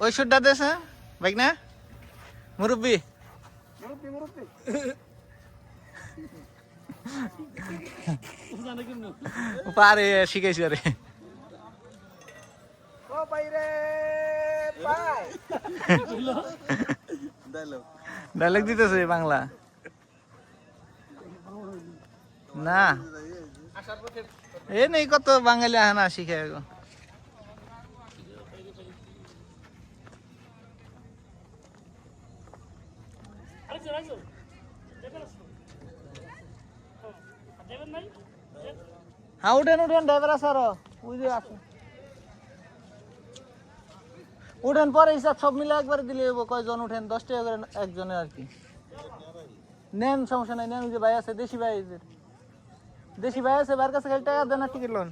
ওই সুরটা দেশ বাইক না মুরব্বী। পারে শিখেছি আরে। ডায়লগ দিতেছে বাংলা। না। এ নেই কত বাঙালি আহানা শিখে আহে না শিখে গো। হ্যাঁ উঠেন উঠেন ড্রাইভার আছে আরো ওই যে আছে উঠেন পরে হিসাব সব মিলে একবার দিলে হইবো, কয়জন উঠেন দশ টাকা করে একজনে আর কি নেন সমস্যা নাই নেন ওই যে ভাই আছে দেশি ভাই এদের। দেশি ভাই আছে ভাইয়ের কাছে খালি টাকা দেন আর টিকিট লোন